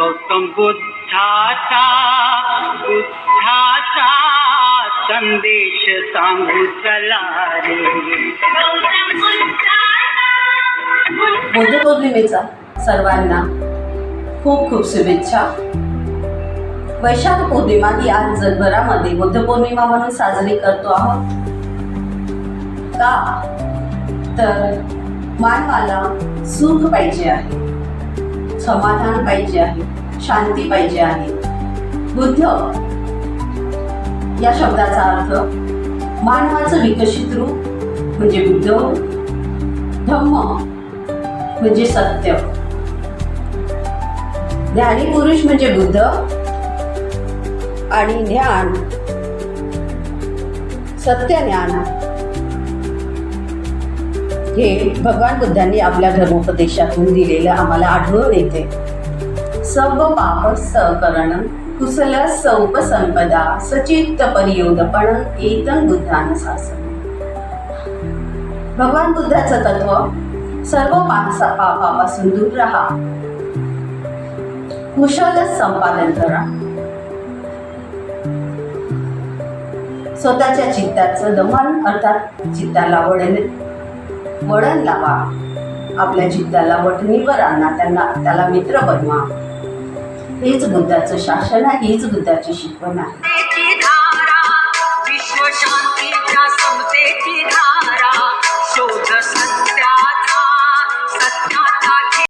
गौतम बुद्धाचा बुद्धाचा संदेश सांगू चला रे बुद्धपौर्णिमेचा सर्वांना खूप खूप शुभेच्छा. वैशाख पौर्णिमा ही आज जगभरामध्ये बुद्धपौर्णिमा म्हणून साजरी करतो आहोत. का? तर मानवाला सुख पाहिजे आहे. समाधान पाहिजे आहे शांती पाहिजे आहे. बुद्ध या शब्दाचा अर्थ मानवाचं विकसित रूप म्हणजे बुद्ध धम्म म्हणजे सत्य. ध्यानी पुरुष म्हणजे बुद्ध आणि ज्ञान सत्य ज्ञान. हे भगवान बुद्धांनी आपल्या धर्मोपदेशातून दिलेलं आम्हाला आढळून येते. सर्व पाप सकरण कुशल सौपसंपदा सचित्त परियोगपण एतन बुद्धान शासन भगवान बुद्धाचं तत्व सर्व माणसा पापापासून दूर राहा. कुशल संपादन करा. स्वतःच्या चित्ताचं दमन अर्थात चित्ताला वळण वळण लावा. आपल्या चित्ताला वठणीवर आणा त्यांना त्याला मित्र बनवा. हेच बुद्धाचं शासन आहे हीच बुद्धाची शिकवण आहे.